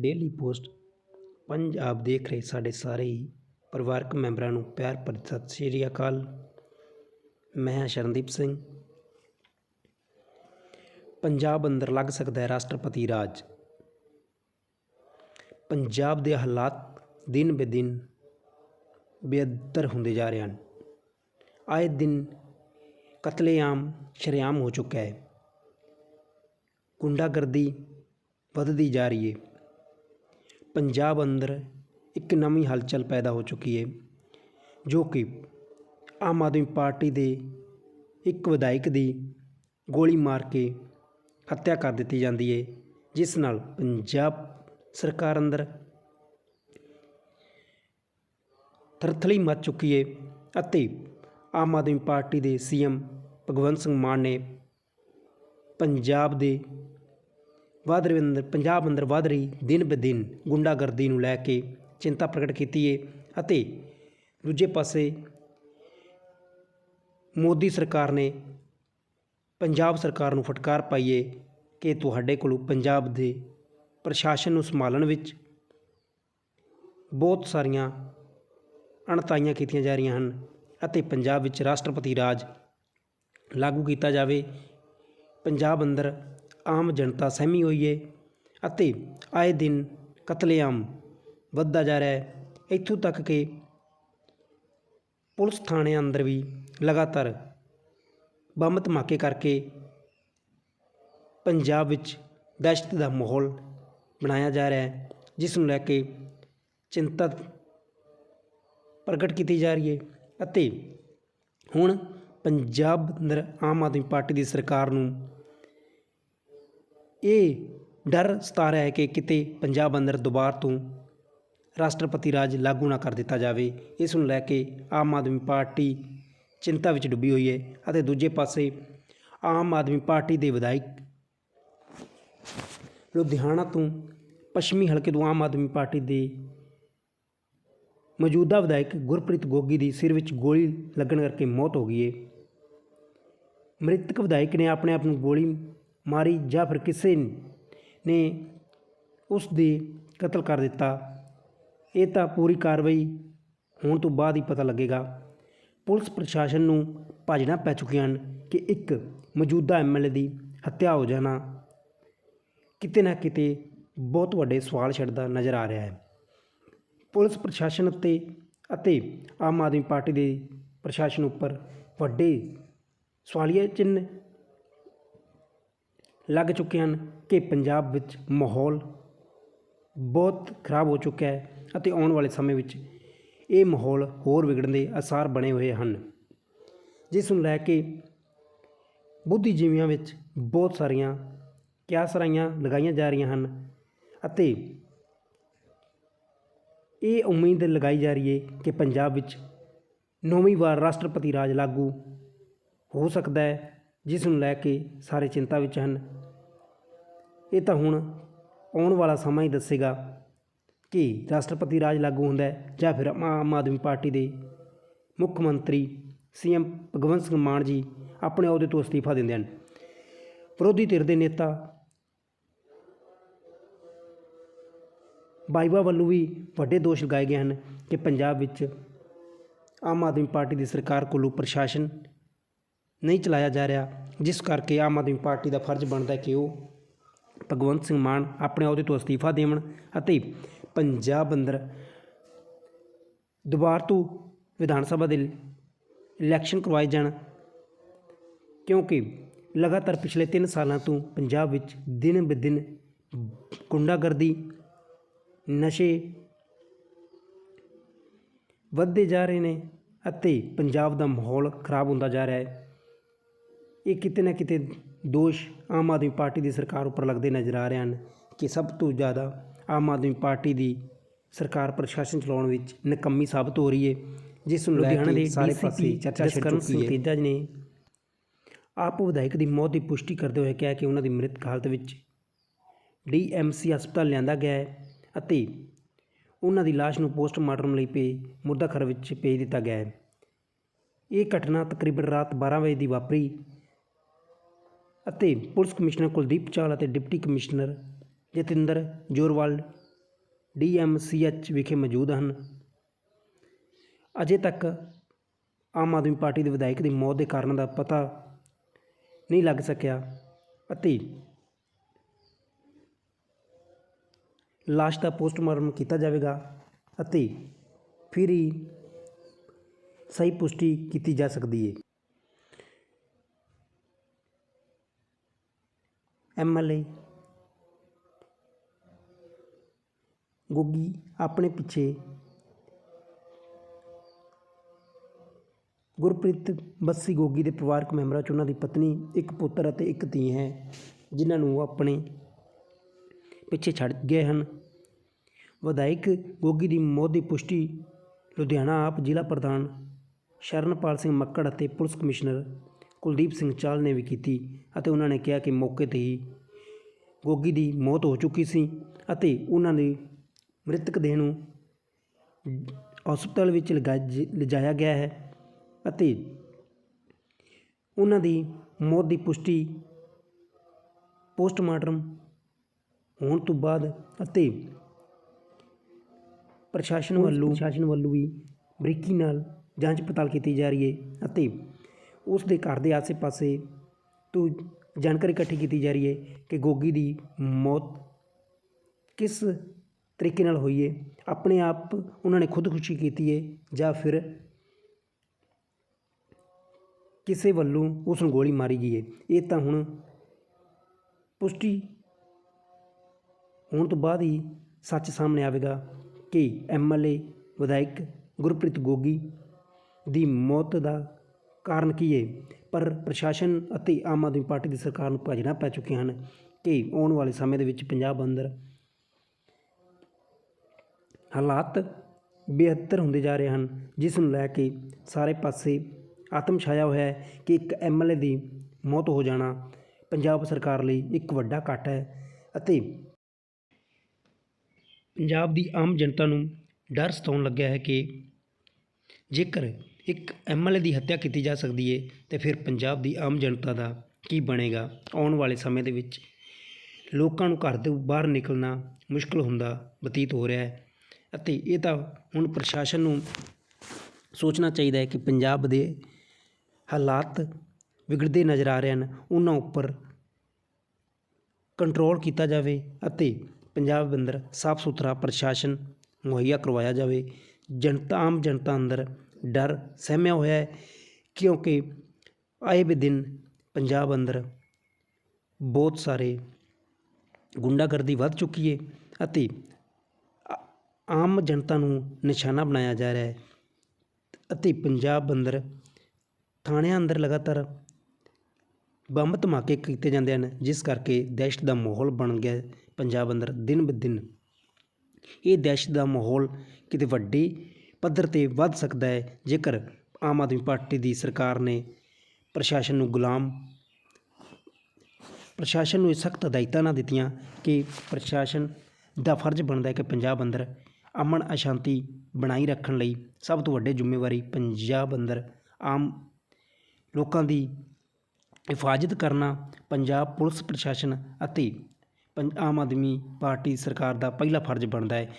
Daily post Punjab ਦੇਖ ਰਹੇ ਸਾਡੇ ਸਾਰੇ ਹੀ ਪਰਿਵਾਰਕ ਮੈਂਬਰਾਂ ਨੂੰ ਪਿਆਰ ਭਰੀ ਸਤਿ ਸ਼੍ਰੀ ਅਕਾਲ। ਮੈਂ ਹਾਂ ਸ਼ਰਨਦੀਪ ਸਿੰਘ। ਪੰਜਾਬ ਅੰਦਰ ਲੱਗ ਸਕਦਾ ਹੈ ਰਾਸ਼ਟਰਪਤੀ ਰਾਜ। ਪੰਜਾਬ ਦੇ ਹਾਲਾਤ ਦਿਨ ਬੇ ਦਿਨ ਬੇਅਦਰ ਹੁੰਦੇ ਜਾ ਰਹੇ ਹਨ। ਆਏ ਦਿਨ ਕਤਲੇਆਮ, ਸ਼ਰੇਆਮ ਹੋ ਚੁੱਕਾ ਹੈ। ਗੁੰਡਾਗਰਦੀ ਵੱਧਦੀ ਜਾ ਰਹੀ ਹੈ। ਪੰਜਾਬ ਅੰਦਰ ਇੱਕ ਨਵੀਂ ਹਲਚਲ ਪੈਦਾ ਹੋ ਚੁੱਕੀ ਹੈ, ਜੋ ਕਿ ਆਮ ਆਦਮੀ ਪਾਰਟੀ ਦੇ ਇੱਕ ਵਿਧਾਇਕ ਦੀ ਗੋਲੀ ਮਾਰ ਕੇ ਹੱਤਿਆ ਕਰ ਦਿੱਤੀ ਜਾਂਦੀ ਹੈ, ਜਿਸ ਨਾਲ ਪੰਜਾਬ ਸਰਕਾਰ ਅੰਦਰ ਥਰਥਲੀ ਮਚ ਚੁੱਕੀ ਹੈ ਅਤੇ ਆਮ ਆਦਮੀ ਪਾਰਟੀ ਦੇ ਸੀਐਮ ਭਗਵੰਤ ਸਿੰਘ ਮਾਨ ਨੇ ਪੰਜਾਬ ਦੇ ਵੱਧ ਰਹੇ ਅੰਦਰ, ਪੰਜਾਬ ਅੰਦਰ ਵੱਧ ਰਹੀ ਦਿਨ ਬ ਦਿਨ ਗੁੰਡਾਗਰਦੀ ਨੂੰ ਲੈ ਕੇ ਚਿੰਤਾ ਪ੍ਰਗਟ ਕੀਤੀ ਹੈ ਅਤੇ ਦੂਜੇ ਪਾਸੇ ਮੋਦੀ ਸਰਕਾਰ ਨੇ ਪੰਜਾਬ ਸਰਕਾਰ ਨੂੰ ਫਟਕਾਰ ਪਾਈਏ ਕਿ ਤੁਹਾਡੇ ਕੋਲੋਂ ਪੰਜਾਬ ਦੇ ਪ੍ਰਸ਼ਾਸਨ ਨੂੰ ਸੰਭਾਲਣ ਵਿੱਚ ਬਹੁਤ ਸਾਰੀਆਂ ਅਣਤਾਈਆਂ ਕੀਤੀਆਂ ਜਾ ਰਹੀਆਂ ਹਨ ਅਤੇ ਪੰਜਾਬ ਵਿੱਚ ਰਾਸ਼ਟਰਪਤੀ ਰਾਜ ਲਾਗੂ ਕੀਤਾ ਜਾਵੇ। ਪੰਜਾਬ ਅੰਦਰ ਆਮ ਜਨਤਾ ਸਹਿਮੀ ਹੋਈ ਹੈ ਅਤੇ ਆਏ ਦਿਨ ਕਤਲੇਆਮ ਵੱਧਦਾ ਜਾ ਰਿਹਾ ਹੈ। ਇੱਥੋਂ ਤੱਕ ਕਿ ਪੁਲਿਸ ਥਾਣਿਆਂ ਅੰਦਰ ਵੀ ਲਗਾਤਾਰ ਬੰਬ ਧਮਾਕੇ ਕਰਕੇ ਪੰਜਾਬ ਵਿੱਚ ਦਹਿਸ਼ਤ ਦਾ ਮਾਹੌਲ ਬਣਾਇਆ ਜਾ ਰਿਹਾ ਹੈ, ਜਿਸ ਨੂੰ ਲੈ ਕੇ ਚਿੰਤਾ ਪ੍ਰਗਟ ਕੀਤੀ ਜਾ ਰਹੀ ਹੈ ਅਤੇ ਹੁਣ ਪੰਜਾਬ ਅੰਦਰ ਆਮ ਆਦਮੀ ਪਾਰਟੀ ਦੀ ਸਰਕਾਰ ਨੂੰ ਇਹ ਡਰ ਸਤਾ ਰਿਹਾ ਹੈ ਕਿ ਕਿਤੇ ਪੰਜਾਬ ਅੰਦਰ ਦੁਬਾਰਾ ਤੋਂ ਰਾਸ਼ਟਰਪਤੀ ਰਾਜ ਲਾਗੂ ਨਾ ਕਰ ਦਿੱਤਾ ਜਾਵੇ। ਇਸ ਨੂੰ ਲੈ ਕੇ ਆਮ ਆਦਮੀ ਪਾਰਟੀ ਚਿੰਤਾ ਵਿੱਚ ਡੁੱਬੀ ਹੋਈ ਹੈ ਅਤੇ ਦੂਜੇ ਪਾਸੇ ਆਮ ਆਦਮੀ ਪਾਰਟੀ ਦੇ ਵਿਧਾਇਕ ਲੁਧਿਆਣਾ ਤੋਂ ਪੱਛਮੀ ਹਲਕੇ ਤੋਂ ਆਮ ਆਦਮੀ ਪਾਰਟੀ ਦੇ ਮੌਜੂਦਾ ਵਿਧਾਇਕ ਗੁਰਪ੍ਰੀਤ ਗੋਗੀ ਦੀ ਸਿਰ ਵਿੱਚ ਗੋਲੀ ਲੱਗਣ ਕਰਕੇ ਮੌਤ ਹੋ ਗਈ ਹੈ। ਮ੍ਰਿਤਕ ਵਿਧਾਇਕ ਨੇ ਆਪਣੇ ਆਪ ਨੂੰ ਗੋਲੀ ਮਾਰੀ ਜਾਂ ਫਿਰ ਕਿਸੇ ਨੇ ਉਸ ਦੇ ਕਤਲ ਕਰ ਦਿੱਤਾ, ਇਹ ਤਾਂ ਪੂਰੀ ਕਾਰਵਾਈ ਹੋਣ ਤੋਂ ਬਾਅਦ ਹੀ ਪਤਾ ਲੱਗੇਗਾ। ਪੁਲਿਸ ਪ੍ਰਸ਼ਾਸਨ ਨੂੰ ਭਾਜਣਾ ਪੈ ਚੁੱਕੀਆਂ ਹਨ ਕਿ ਇੱਕ ਮੌਜੂਦਾ ਐਮਐਲਏ ਦੀ ਹੱਤਿਆ ਹੋ ਜਾਣਾ ਕਿਤੇ ਨਾ ਕਿਤੇ ਬਹੁਤ ਵੱਡੇ ਸਵਾਲ ਛੱਡਦਾ ਨਜ਼ਰ ਆ ਰਿਹਾ ਹੈ। ਪੁਲਿਸ ਪ੍ਰਸ਼ਾਸਨ ਅਤੇ ਅਤੇ ਆਮ ਆਦਮੀ ਪਾਰਟੀ ਦੇ ਪ੍ਰਸ਼ਾਸਨ ਉੱਪਰ ਵੱਡੇ ਸਵਾਲੀਆ ਚਿੰਨ੍ਹ ਲੱਗ ਚੁੱਕੇ ਹਨ ਕਿ ਪੰਜਾਬ ਵਿੱਚ ਮਾਹੌਲ ਬਹੁਤ ਖਰਾਬ ਹੋ ਚੁੱਕਿਆ ਹੈ ਅਤੇ ਆਉਣ ਵਾਲੇ ਸਮੇਂ ਵਿੱਚ ਇਹ ਮਾਹੌਲ ਹੋਰ ਵਿਗੜਨ ਦੇ ਅਸਾਰ ਬਣੇ ਹੋਏ ਹਨ। ਜਿਸ ਨੂੰ ਲੈ ਕੇ ਬੁੱਧੀਜੀਵੀਆਂ ਵਿੱਚ ਬਹੁਤ ਸਾਰੀਆਂ ਕਿਆਸਰਾਈਆਂ ਲਗਾਈਆਂ ਜਾ ਰਹੀਆਂ ਹਨ ਅਤੇ ਇਹ ਉਮੀਦ ਲਗਾਈ ਜਾ ਰਹੀ ਹੈ ਕਿ ਪੰਜਾਬ ਵਿੱਚ ਨੌਵੀਂ ਵਾਰ ਰਾਸ਼ਟਰਪਤੀ ਰਾਜ ਲਾਗੂ ਹੋ ਸਕਦਾ ਹੈ, ਜਿਸ ਨੂੰ ਲੈ ਕੇ ਸਾਰੇ ਚਿੰਤਾ ਵਿੱਚ ਹਨ। ਇਹ ਤਾਂ ਹੁਣ ਆਉਣ ਵਾਲਾ ਸਮਾਂ ਹੀ ਦੱਸੇਗਾ ਕਿ ਰਾਸ਼ਟਰਪਤੀ ਰਾਜ ਲਾਗੂ ਹੁੰਦਾ ਹੈ ਜਾਂ ਫਿਰ ਆਮ ਆਦਮੀ ਪਾਰਟੀ ਦੇ ਮੁੱਖ ਮੰਤਰੀ ਸੀਐਮ ਭਗਵੰਤ ਸਿੰਘ ਮਾਨ ਜੀ ਆਪਣੇ ਅਹੁਦੇ ਤੋਂ ਅਸਤੀਫਾ ਦਿੰਦੇ ਹਨ। ਵਿਰੋਧੀ ਧਿਰ ਦੇ ਨੇਤਾ ਬਾਈਵਾ ਵੱਲੋਂ ਵੀ ਵੱਡੇ ਦੋਸ਼ ਲਗਾਏ ਗਏ ਹਨ ਕਿ ਪੰਜਾਬ ਵਿੱਚ ਆਮ ਆਦਮੀ ਪਾਰਟੀ ਦੀ ਸਰਕਾਰ ਕੋਲੋਂ ਪ੍ਰਸ਼ਾਸਨ ਨਹੀਂ ਚਲਾਇਆ ਜਾ ਰਿਹਾ, ਜਿਸ ਕਰਕੇ ਆਮ ਆਦਮੀ ਪਾਰਟੀ ਦਾ ਫਰਜ਼ ਬਣਦਾ ਹੈ ਕਿ ਉਹ ਭਗਵੰਤ ਸਿੰਘ ਮਾਨ ਆਪਣੇ ਅਹੁਦੇ ਤੋਂ ਅਸਤੀਫਾ ਦੇਵਣ ਅਤੇ ਪੰਜਾਬ ਅੰਦਰ ਦੁਬਾਰਾ ਤੋਂ ਵਿਧਾਨ ਸਭਾ ਦੇ ਇਲੈਕਸ਼ਨ ਕਰਵਾਏ ਜਾਣ। ਕਿਉਂਕਿ ਲਗਾਤਾਰ ਪਿਛਲੇ 3 ਸਾਲਾਂ ਤੋਂ ਪੰਜਾਬ ਵਿੱਚ ਦਿਨ ਬ ਦਿਨ ਗੁੰਡਾਗਰਦੀ, ਨਸ਼ੇ ਵੱਧਦੇ ਜਾ ਰਹੇ ਨੇ ਅਤੇ ਪੰਜਾਬ ਦਾ ਮਾਹੌਲ ਖਰਾਬ ਹੁੰਦਾ ਜਾ ਰਿਹਾ ਹੈ। ਇਹ ਕਿਤੇ ਨਾ ਕਿਤੇ ਦੋਸ਼ ਆਮ ਆਦਮੀ ਪਾਰਟੀ ਦੀ ਸਰਕਾਰ ਉੱਪਰ ਲੱਗਦੇ ਨਜ਼ਰ ਆ ਰਹੇ ਹਨ ਕਿ ਸਭ ਤੋਂ ਜ਼ਿਆਦਾ ਆਮ ਆਦਮੀ ਪਾਰਟੀ ਦੀ ਸਰਕਾਰ ਪ੍ਰਸ਼ਾਸਨ ਚਲਾਉਣ ਵਿੱਚ ਨਕੰਮੀ ਸਾਬਤ ਹੋ ਰਹੀ ਹੈ ਜਿਸ ਨੂੰ ਲੁਧਿਆਣਾ ਦੇ ਸਾਰੇ ਪਾਸੇ ਚਰਚਾ ਛਿੜ ਚੁੱਕੀ ਹੈ। ਤੇਜਾ ਨੇ ਆਪ ਵਿਧਾਇਕ ਦੀ ਮੌਤ ਦੀ ਪੁਸ਼ਟੀ ਕਰਦੇ ਹੋਏ ਕਿਹਾ ਕਿ ਉਹਨਾਂ ਦੀ ਮ੍ਰਿਤਕ ਹਾਲਤ ਵਿੱਚ ਡੀਐਮਸੀ ਹਸਪਤਾਲ ਲਿਆਂਦਾ ਗਿਆ ਹੈ ਅਤੇ ਉਹਨਾਂ ਦੀ ਲਾਸ਼ ਨੂੰ ਪੋਸਟਮਾਰਟਮ ਲਈ ਪੇ ਮੁੱਦਾ ਘਰ ਵਿੱਚ ਭੇਜ ਦਿੱਤਾ ਗਿਆ ਹੈ। ਇਹ ਘਟਨਾ ਤਕਰੀਬਨ ਰਾਤ 12 ਵਜੇ ਦੀ ਵਾਪਰੀ ਅਤੇ ਪੁਲਿਸ ਕਮਿਸ਼ਨਰ ਕੁਲਦੀਪ ਚਾਲ ਅਤੇ deputy commissioner Jatinder Jorwal DMCH ਵਿਖੇ ਮੌਜੂਦ ਹਨ। ਅਜੇ ਤੱਕ ਆਮ ਆਦਮੀ ਪਾਰਟੀ ਦੇ ਵਿਧਾਇਕ ਦੀ ਮੌਤ ਦੇ ਕਾਰਨ ਦਾ ਪਤਾ ਨਹੀਂ ਲੱਗ ਸਕਿਆ ਅਤੇ ਲਾਸ਼ ਦਾ ਪੋਸਟਮਾਰਟਮ ਕੀਤਾ ਜਾਵੇਗਾ ਅਤੇ ਫਿਰ ਹੀ ਸਹੀ ਪੁਸ਼ਟੀ ਕੀਤੀ ਜਾ ਸਕਦੀ ਹੈ। ਐਮਐਲਏ ਗੋਗੀ ਆਪਣੇ ਪਿੱਛੇ। ਗੁਰਪ੍ਰੀਤ ਬੱਸੀ ਗੋਗੀ ਦੇ ਪਰਿਵਾਰਕ ਮੈਂਬਰਾਂ 'ਚ ਉਹਨਾਂ ਦੀ ਪਤਨੀ, ਇੱਕ ਪੁੱਤਰ ਅਤੇ ਇੱਕ ਧੀ ਹੈ, ਜਿਨ੍ਹਾਂ ਨੂੰ ਉਹ ਆਪਣੇ ਪਿੱਛੇ ਛੱਡ ਗਏ ਹਨ। ਵਿਧਾਇਕ ਗੋਗੀ ਦੀ ਮੌਤ ਦੀ ਪੁਸ਼ਟੀ ਲੁਧਿਆਣਾ ਆਪ ਜ਼ਿਲ੍ਹਾ ਪ੍ਰਧਾਨ ਸ਼ਰਨਪਾਲ ਸਿੰਘ ਮੱਕੜ ਅਤੇ ਪੁਲਿਸ ਕਮਿਸ਼ਨਰ ਕੁਲਦੀਪ ਸਿੰਘ ਚਾਲ ਨੇ ਵੀ ਕੀਤੀ ਅਤੇ ਉਹਨਾਂ ਨੇ ਕਿਹਾ ਕਿ ਮੌਕੇ ਤੇ ਹੀ ਗੋਗੀ ਦੀ ਮੌਤ ਹੋ ਚੁੱਕੀ ਸੀ ਅਤੇ ਉਹਨਾਂ ਦੇ ਮ੍ਰਿਤਕ ਦੇਹ ਨੂੰ ਹਸਪਤਾਲ ਵਿੱਚ ਲਗਾ ਲਿਜਾਇਆ ਗਿਆ ਹੈ ਅਤੇ ਉਹਨਾਂ ਦੀ ਮੌਤ ਦੀ ਪੁਸ਼ਟੀ ਪੋਸਟਮਾਰਟਮ ਹੋਣ ਤੋਂ ਬਾਅਦ ਅਤੇ ਪ੍ਰਸ਼ਾਸਨ ਵੱਲੋਂ ਪ੍ਰਸ਼ਾਸਨ ਵੱਲੋਂ ਵੀ ਬਰੀਕੀ ਨਾਲ ਜਾਂਚ ਪੜਤਾਲ ਕੀਤੀ ਜਾ ਰਹੀ ਹੈ ਅਤੇ ਉਸ ਦੇ ਘਰ ਦੇ ਆਸੇ-ਪਾਸੇ ਤੋਂ ਜਾਣਕਾਰੀ ਇਕੱਠੀ ਕੀਤੀ ਜਾ ਰਹੀ ਹੈ ਕਿ ਗੋਗੀ ਦੀ ਮੌਤ ਕਿਸ ਤਰੀਕੇ ਨਾਲ ਹੋਈ ਹੈ, ਆਪਣੇ ਆਪ ਉਹਨਾਂ ਨੇ ਖੁਦਕੁਸ਼ੀ ਕੀਤੀ ਹੈ ਜਾਂ ਫਿਰ ਕਿਸੇ ਵੱਲੋਂ ਉਸ ਨੂੰ ਗੋਲੀ ਮਾਰੀ ਗਈ ਹੈ। ਇਹ ਤਾਂ ਹੁਣ ਪੁਸ਼ਟੀ ਹੋਣ ਤੋਂ ਬਾਅਦ ਹੀ ਸੱਚ ਸਾਹਮਣੇ ਆਵੇਗਾ ਕਿ ਐਮਐਲਏ ਵਿਧਾਇਕ ਗੁਰਪ੍ਰੀਤ ਗੋਗੀ ਦੀ ਮੌਤ ਦਾ ਕਾਰਨ ਕੀ ਹੈ ਪਰ ਪ੍ਰਸ਼ਾਸਨ ਅਤੇ ਆਮ ਆਦਮੀ ਪਾਰਟੀ ਦੀ ਸਰਕਾਰ ਨੂੰ ਭਾਜਣਾ ਪੈ ਚੁੱਕੇ ਹਨ ਕਿ ਆਉਣ ਵਾਲੇ ਸਮੇਂ ਦੇ ਵਿੱਚ ਪੰਜਾਬ ਅੰਦਰ ਹਾਲਾਤ ਬਿਹਤਰ ਹੁੰਦੇ ਜਾ ਰਹੇ ਹਨ, ਜਿਸ ਨੂੰ ਲੈ ਕੇ ਸਾਰੇ ਪਾਸੇ ਆਤਮ ਛਾਇਆ ਹੋਇਆ ਹੈ ਕਿ ਇੱਕ ਐਮਐਲਏ ਦੀ ਮੌਤ ਹੋ ਜਾਣਾ ਪੰਜਾਬ ਸਰਕਾਰ ਲਈ ਇੱਕ ਵੱਡਾ ਘਾਟਾ ਹੈ ਅਤੇ ਪੰਜਾਬ ਦੀ ਆਮ ਜਨਤਾ ਨੂੰ ਡਰ ਸਤਾਉਣ ਲੱਗਿਆ ਹੈ ਕਿ ਜੇਕਰ ਇੱਕ ਐਮਐਲਏ ਦੀ ਹੱਤਿਆ ਕੀਤੀ ਜਾ ਸਕਦੀ ਹੈ ਤੇ ਫਿਰ ਪੰਜਾਬ ਦੀ ਆਮ ਜਨਤਾ ਦਾ ਕੀ ਬਣੇਗਾ? ਆਉਣ ਵਾਲੇ ਸਮੇਂ ਦੇ ਵਿੱਚ ਲੋਕਾਂ ਨੂੰ ਘਰ ਤੋਂ ਬਾਹਰ ਨਿਕਲਣਾ ਮੁਸ਼ਕਲ ਹੁੰਦਾ ਬਤੀਤ ਹੋ ਰਿਹਾ ਹੈ ਅਤੇ ਇਹ ਤਾਂ ਹੁਣ ਪ੍ਰਸ਼ਾਸਨ ਨੂੰ ਸੋਚਣਾ ਚਾਹੀਦਾ ਹੈ ਕਿ ਪੰਜਾਬ ਦੇ ਹਾਲਾਤ ਵਿਗੜਦੇ ਨਜ਼ਰ ਆ ਰਹੇ ਹਨ। ਉਹਨਾਂ ਉੱਪਰ ਕੰਟਰੋਲ ਕੀਤਾ ਜਾਵੇ ਅਤੇ ਪੰਜਾਬ ਅੰਦਰ ਸਾਫ਼ ਸੁਥਰਾ ਪ੍ਰਸ਼ਾਸਨ ਮੁਹੱਈਆ ਕਰਵਾਇਆ ਜਾਵੇ। ਜਨਤਾ, ਆਮ ਜਨਤਾ ਅੰਦਰ ਡਰ ਸਹਿਮਿਆ ਹੋਇਆ ਹੈ, ਕਿਉਂਕਿ ਆਏ ਵੀ ਦਿਨ ਪੰਜਾਬ ਅੰਦਰ ਬਹੁਤ ਸਾਰੇ ਗੁੰਡਾਗਰਦੀ ਵੱਧ ਚੁੱਕੀ ਹੈ ਅਤੇ ਆਮ ਜਨਤਾ ਨੂੰ ਨਿਸ਼ਾਨਾ ਬਣਾਇਆ ਜਾ ਰਿਹਾ ਹੈ ਅਤੇ ਪੰਜਾਬ ਅੰਦਰ ਥਾਣਿਆਂ ਅੰਦਰ ਲਗਾਤਾਰ ਬੰਬ ਧਮਾਕੇ ਕੀਤੇ ਜਾਂਦੇ ਹਨ, ਜਿਸ ਕਰਕੇ ਦਹਿਸ਼ਤ ਦਾ ਮਾਹੌਲ ਬਣ ਗਿਆ ਪੰਜਾਬ ਅੰਦਰ ਦਿਨ ਬ ਦਿਨ। ਇਹ ਦਹਿਸ਼ਤ ਦਾ ਮਾਹੌਲ ਕਿਤੇ ਵੱਡੀ ਪੱਧਰ ਤੇ ਵੱਧ ਸਕਦਾ ਹੈ। ਜੇਕਰ ਆਮ ਆਦਮੀ ਪਾਰਟੀ ਦੀ ਸਰਕਾਰ ਨੇ ਪ੍ਰਸ਼ਾਸਨ ਨੂੰ ਗੁਲਾਮ, ਪ੍ਰਸ਼ਾਸਨ ਨੂੰ ਇਹ ਸਖਤ ਹਦਾਇਤਾਂ ਨਾ ਦਿੱਤੀਆਂ ਕਿ ਪ੍ਰਸ਼ਾਸਨ ਦਾ ਫਰਜ਼ ਬਣਦਾ ਹੈ ਕਿ ਪੰਜਾਬ ਅੰਦਰ ਅਮਨ ਅਸ਼ਾਂਤੀ ਬਣਾਈ ਰੱਖਣ ਲਈ ਸਭ ਤੋਂ ਵੱਡੀ ਜ਼ਿੰਮੇਵਾਰੀ ਪੰਜਾਬ ਅੰਦਰ ਆਮ ਲੋਕਾਂ ਦੀ ਹਿਫਾਜ਼ਤ ਕਰਨਾ, ਪੰਜਾਬ ਪੁਲਿਸ ਪ੍ਰਸ਼ਾਸਨ ਅਤੇ ਪੰ, ਆਮ ਆਦਮੀ ਪਾਰਟੀ ਸਰਕਾਰ ਦਾ ਪਹਿਲਾ ਫਰਜ਼ ਬਣਦਾ ਹੈ।